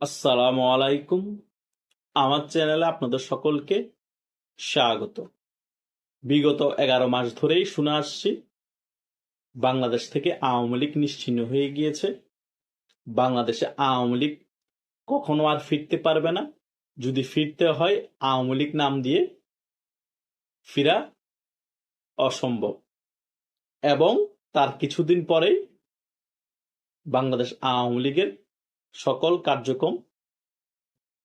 আসসালামু আলাইকুম। আমার চ্যানেলে আপনাদের সকলকে স্বাগত। বিগত এগারো মাস ধরেই শুনে আসছি, বাংলাদেশ থেকে আওয়ামী লীগ নিশ্চিহ্ন হয়ে গিয়েছে। বাংলাদেশে আওয়ামী লীগ কখনো আর ফিরতে পারবে না। যদি ফিরতে হয়, আওয়ামী লীগ নাম দিয়ে ফিরা অসম্ভব। এবং তার কিছুদিন পরেই বাংলাদেশ আওয়ামী লীগের সকল কার্যক্রম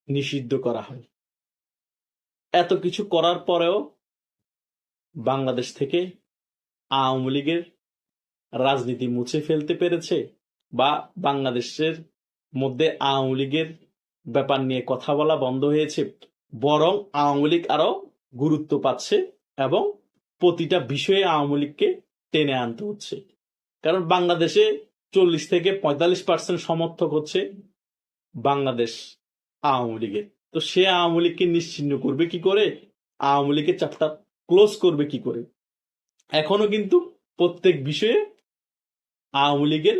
নিষিদ্ধ করা হয়। এত কিছু করার পরেও বাংলাদেশ থেকে আওয়ামী লীগের রাজনীতি মুছে ফেলতে পেরেছে বা বাংলাদেশের মধ্যে আওয়ামী লীগের ব্যাপার নিয়ে কথা বলা বন্ধ হয়েছে, বরং আওয়ামী লীগ আরও গুরুত্ব পাচ্ছে এবং প্রতিটা বিষয়ে আওয়ামী লীগকে টেনে আনতে হচ্ছে। কারণ বাংলাদেশে চল্লিশ থেকে পঁয়তাল্লিশ পার্সেন্ট সমর্থক হচ্ছে বাংলাদেশ আওয়ামী লীগের তো সে আওয়ামী লীগকে নিশ্চিহ্ন করবে কি করে? আওয়ামী লীগের চ্যাপ্টার ক্লোজ করবে কি করে? এখনও কিন্তু প্রত্যেক বিষয়ে আওয়ামী লীগের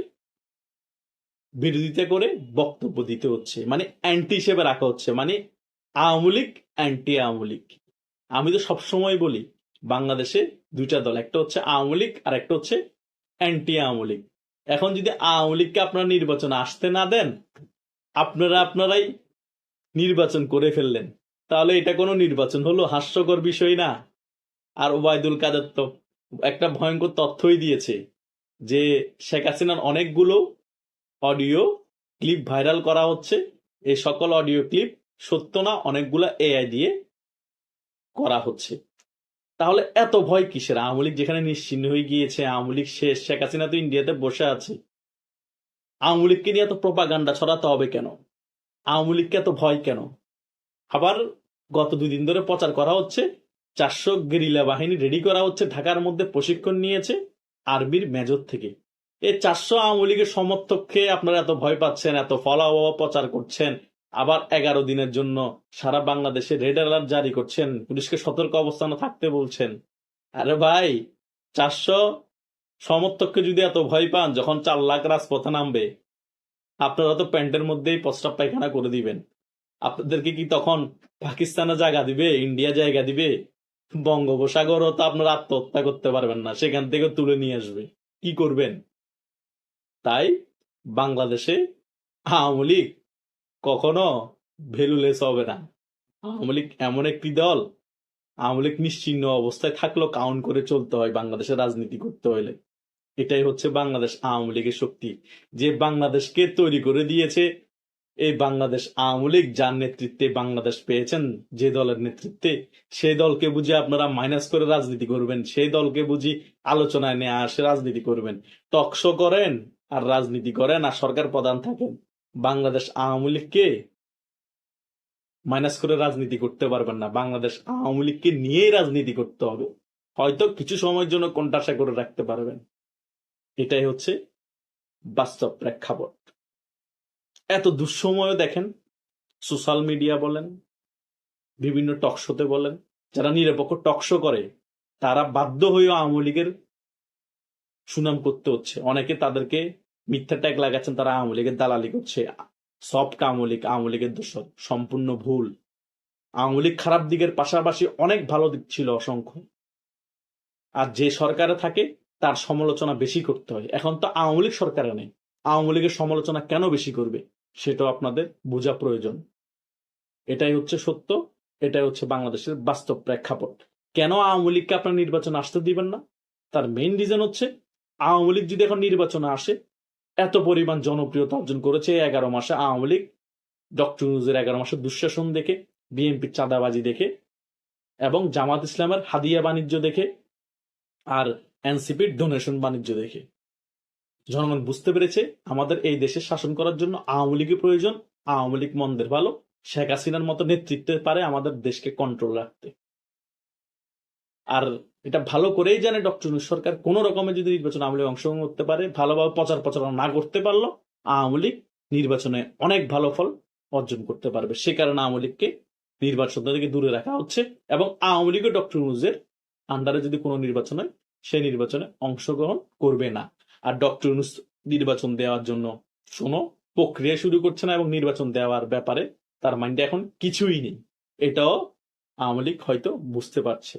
বিরোধিতা করে বক্তব্য দিতে হচ্ছে। মানে অ্যান্টি হিসেবে রাখা হচ্ছে। মানে আওয়ামী লীগ অ্যান্টি আওয়ামী লীগ। আমি তো সবসময় বলি, বাংলাদেশে দুইটা দল, একটা হচ্ছে আওয়ামী লীগ আর একটা হচ্ছে অ্যান্টি আওয়ামী লীগ। এখন যদি আওয়ামী লীগকে আপনারা নির্বাচন আসতে না দেন, আপনারা আপনারাই নির্বাচন করে ফেললেন। তাহলে এটা কোনো নির্বাচন হলো? হাস্যকর বিষয় না। আর ওবায়দুল কাদের তো একটা ভয়ঙ্কর তথ্যই দিয়েছে যে শেখ হাসিনার অনেকগুলো অডিও ক্লিপ ভাইরাল করা হচ্ছে। এই সকল অডিও ক্লিপ সত্য না? অনেকগুলো এআই দিয়ে করা হচ্ছে। তাহলে এত ভয় কিসের? আওয়ামী লীগ যেখানে নিশ্চিহ্ন হয়ে গিয়েছে, আওয়ামী লীগ শেষ। শেখ হাসিনা তো ইন্ডিয়াতে বসে আছে। আওয়ামী লীগকে নিয়ে এত প্রপাগান্ডা ছড়াতে হবে কেন? আওয়ামী লীগকে এত ভয় কেন? আবার গত দুদিন ধরে প্রচার করা হচ্ছে, চারশো গেরিলা বাহিনী রেডি করা হচ্ছে, ঢাকার মধ্যে প্রশিক্ষণ নিয়েছে আরবির মেজর থেকে। এই চারশো আওয়ামী লীগের সমর্থককে আপনারা এত ভয় পাচ্ছেন, এত ফলাও প্রচার করছেন আবার এগারো দিনের জন্য সারা বাংলাদেশে রেড অ্যালার্ট জারি করছেন। পুলিশকে সতর্ক অবস্থানে থাকতে বলছেন। আরে ভাই, চারশো সমর্থককে যদি এত ভয় পান, যখন চার লাখ রাজপথে নামবে, আপনারা তো প্যান্টের মধ্যেই প্রস্তাব পায়খানা করে দিবেন। আপনাদেরকে কি তখন পাকিস্তানে জায়গা দিবে, ইন্ডিয়া জায়গা দিবে? বঙ্গোপসাগরও তো আপনারা আত্মহত্যা করতে পারবেন না, সেখান থেকে তুলে নিয়ে আসবে। কি করবেন? তাই বাংলাদেশে আওয়ামী লীগ কখনো ভ্যালুলেস হবে না। আওয়ামী লীগ এমন একটি দল, আওয়ামী লীগ নিশ্চিহ্ন অবস্থায় থাকলেও কাউন্ট করে চলতে হয়, বাংলাদেশের রাজনীতি করতে হলে। এটাই হচ্ছে বাংলাদেশ আওয়ামী লীগের শক্তি। যে বাংলাদেশকে তৈরি করে দিয়েছে, এই বাংলাদেশ আওয়ামী লীগ যার নেতৃত্বে বাংলাদেশ পেয়েছেন, যে দলের নেতৃত্বে, সেই দলকে বুঝি আপনারা মাইনাস করে রাজনীতি করবেন, সেই দলকে বুঝি আলোচনায় নিয়ে আসে রাজনীতি করবেন। টকশো করেন আর রাজনীতি করেন আর সরকার প্রধান থাকেন। বাংলাদেশ আওয়ামী লীগকে মাইনাস করে রাজনীতি করতে পারবেন না। বাংলাদেশ আওয়ামী লীগকে নিয়েই রাজনীতি করতে হবে। হয়তো কিছু সময়ের জন্য কোনটাশা করে রাখতে পারবেন। এটাই হচ্ছে বাস্তব প্রেক্ষাপট। এত দুঃসময় দেখেন সোশ্যাল মিডিয়া বলেন, বিভিন্ন টকশোতে বলেন, যারা নিরপেক্ষ টকশো করে, তারা বাধ্য হয়ে আওয়ামী লীগের সুনাম করতে হচ্ছে। অনেকে তাদেরকে মিথ্যা ট্যাগ লাগাচ্ছেন তারা আওয়ামী লীগের দালালি করছে। সফট আওয়ামী লীগ, আওয়ামী লীগের দোষর, সম্পূর্ণ ভুল। আওয়ামী লীগ খারাপ দিকের পাশাপাশি অনেক ভালো দিক ছিল অসংখ্য। আর যে সরকারে থাকে, তার সমালোচনা বেশি করতে হয়। এখন তো আওয়ামী লীগ সরকারে নেই। আওয়ামী লীগের সমালোচনা কেন বেশি করবে, সেটাও আপনাদের বোঝা প্রয়োজন। এটাই হচ্ছে সত্য, এটাই হচ্ছে বাংলাদেশের বাস্তব প্রেক্ষাপট। কেন আওয়ামী লীগকে আপনার নির্বাচনে আসতে দিবেন না? তার মেইন রিজন হচ্ছে, আওয়ামী লীগ যদি এখন নির্বাচনে আসে এত পরিমাণ জনপ্রিয়তা অর্জন করেছে এগারো মাসে আওয়ামী লীগ, ডক্টর নিউজের এগারো মাসে দুঃশাসন দেখে, বিএনপির চাঁদাবাজি দেখে এবং জামাত ইসলামের হাদিয়া বাণিজ্য দেখে আর এনসিপির ডোনেশন বাণিজ্য দেখে। জনগণ বুঝতে পেরেছে আমাদের এই দেশে শাসন করার জন্য আওয়ামী লীগের প্রয়োজন। আওয়ামী লীগ মন্দের ভালো। শেখ হাসিনার মতো নেতৃত্বে পারে আমাদের দেশকে কন্ট্রোল রাখতে। আর এটা ভালো করেই জানে ডক্টর সরকার। কোন রকমে যদি নির্বাচন আওয়ামী লীগ অংশগ্রহণ করতে পারে, ভালোভাবে প্রচার প্রচারণা না করতে পারল, আওয়ামী লীগ নির্বাচনে অনেক ভালো ফল অর্জন করতে পারবে। সে কারণে আওয়ামী লীগকে নির্বাচন থেকে দূরে রাখা হচ্ছে এবং আওয়ামী লীগের ডক্টর ইউনুসের আন্ডারে যদি কোনো নির্বাচন হয়, সেই নির্বাচনে অংশগ্রহণ করবে না। আর ডক্টর ইউনুস নির্বাচন দেওয়ার জন্য শোনো প্রক্রিয়া শুরু করছে না এবং নির্বাচন দেওয়ার ব্যাপারে তার মাইন্ডে এখন কিছুই নেই। এটাও আওয়ামী লীগ হয়তো বুঝতে পারছে।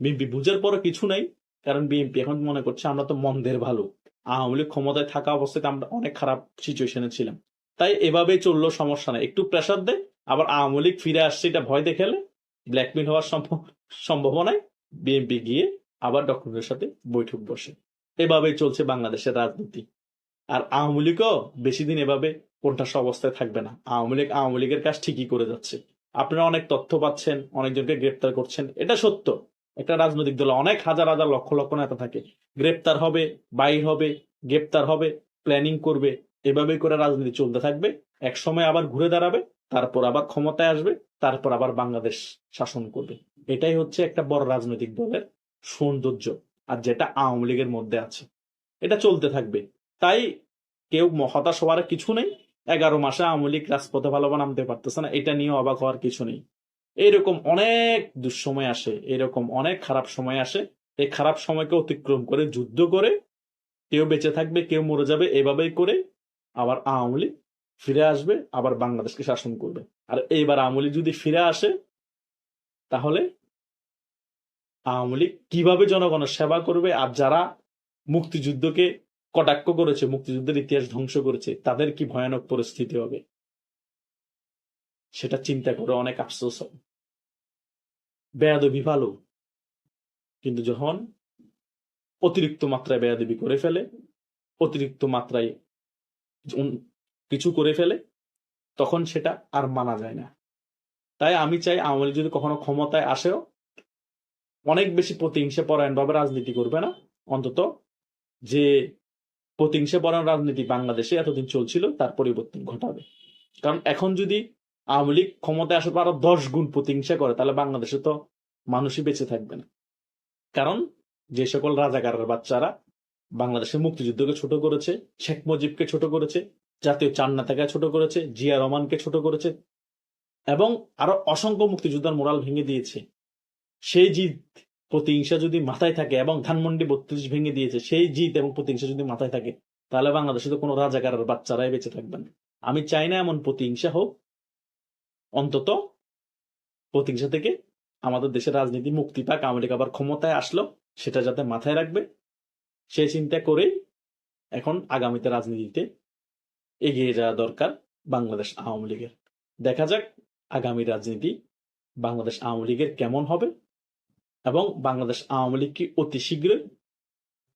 বিএনপি বুঝার পরও কিছু নাই, কারণ বিএনপি এখন মনে করছে আমরা তো মন্দের ভালো আওয়ামী লীগ ক্ষমতায় থাকা অবস্থাতে আমরা অনেক খারাপ সিচুয়েশনে ছিলাম। তাই এভাবেই চলল, সমস্যা নেই। একটু প্রেশার দেয় আবার আওয়ামী লীগ ফিরে আসছে, এটা ভয় দেখালে ব্ল্যাকমেল হওয়ার সম্ভ- সম্ভাবনায় বিএনপি গিয়ে আবার ডক্টরের সাথে বৈঠক বসে। এভাবেই চলছে বাংলাদেশের রাজনীতি। আর আওয়ামী লীগও বেশি দিন এভাবে কোনটাস অবস্থায় থাকবে না। আওয়ামী লীগ আওয়ামী লীগের কাজ ঠিকই করে যাচ্ছে। আপনারা অনেক তথ্য পাচ্ছেন, অনেকজনকে গ্রেপ্তার করছেন, এটা সত্য। একটা রাজনৈতিক দলে, অনেক হাজার হাজার লক্ষ লক্ষ নেতা থাকে। গ্রেপ্তার হবে বাইর হবে, গ্রেপ্তার হবে প্ল্যানিং করবে, এভাবেই করে রাজনীতি চলতে থাকবে। এক সময় আবার ঘুরে দাঁড়াবে, তারপর আবার ক্ষমতায় আসবে, তারপর আবার বাংলাদেশ শাসন করবে। এটাই হচ্ছে একটা বড় রাজনৈতিক দলের সৌন্দর্য, আর যেটা আওয়ামী লীগের মধ্যে আছে। এটা চলতে থাকবে। তাই কেউ হতাশ হওয়ার কিছু নেই। এগারো মাসে আওয়ামী লীগ রাজপথে ভালো নামতে পারতেছে না। এটা নিয়ে অবাক হওয়ার কিছু নেই। এরকম অনেক দুঃসময় আসে, এরকম অনেক খারাপ সময় আসে। এই খারাপ সময়কে অতিক্রম করে, যুদ্ধ করে, কেউ বেঁচে থাকবে, কেউ মরে যাবে, এভাবেই করে আবার আওয়ামী লীগ ফিরে আসবে, আবার বাংলাদেশকে শাসন করবে। আর এইবার আওয়ামী লীগ যদি ফিরে আসে, তাহলে আওয়ামী লীগ কীভাবে জনগণের সেবা করবে? আর যারা মুক্তিযুদ্ধকে কটাক্ষ করেছে, মুক্তিযুদ্ধের ইতিহাস ধ্বংস করেছে, তাদের কি ভয়ানক পরিস্থিতি হবে? সেটা চিন্তা করে অনেক আফসোস হয় বেয়াদবি ভালো, কিন্তু যখন অতিরিক্ত মাত্রায় বেয়াদবি করে ফেলে, অতিরিক্ত মাত্রায় কিছু করে ফেলে, তখন সেটা আর মানা যায় না। তাই আমি চাই আওয়ামী লীগ যদি কখনো ক্ষমতায় আসেও অনেক বেশি প্রতিহিংসা পরায়ণভাবে রাজনীতি করবে না। অন্তত যে প্রতিহিংসা পরায়ণ রাজনীতি বাংলাদেশে এতদিন চলছিল, তার পরিবর্তন ঘটাবে। কারণ এখন যদি আওয়ামী লীগ ক্ষমতায় আসার পর আরও দশ গুণ প্রতিহিংসা করে, তাহলে বাংলাদেশে তো মানুষই বেঁচে থাকবে না। কারণ যে সকল রাজাকারের বাচ্চারা বাংলাদেশের মুক্তিযুদ্ধকে ছোট করেছে, শেখ মুজিবকে ছোট করেছে, জাতীয় চান্নাতাকে ছোট করেছে, জিয়া রহমানকে ছোট করেছে এবং আরও অসংখ্য মুক্তিযোদ্ধার মোরাল ভেঙে দিয়েছে। সেই জিত প্রতিহিংসা যদি মাথায় থাকে এবং ধানমন্ডি বত্রিশ ভেঙে দিয়েছে, সেই জিত এবং প্রতিহিংসা যদি মাথায় থাকে, তাহলে বাংলাদেশে তো কোনো রাজাকারের বাচ্চারাই বেঁচে থাকবে না। আমি চাই না এমন প্রতিহিংসা হোক অন্তত প্রতিহিংসা থেকে আমাদের দেশের রাজনীতি মুক্তি পাক লীগ আবার ক্ষমতায় আসলো, সেটা যাতে মাথায় রাখবে সেই চিন্তা করেই এখন আগামীতে রাজনীতিতে এগিয়ে যাওয়া দরকার বাংলাদেশ আওয়ামী লীগের। দেখা যাক আগামী রাজনীতি বাংলাদেশ আওয়ামী লীগের কেমন হবে এবং বাংলাদেশ আওয়ামী লীগ কি অতি শীঘ্রই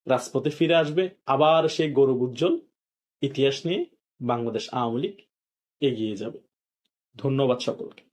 রাজপথে ফিরে আসবে, আবার সেই গৌরব উজ্জ্বল ইতিহাস নিয়ে বাংলাদেশ আওয়ামী লীগ এগিয়ে যাবে। ধন্যবাদ সকলকে।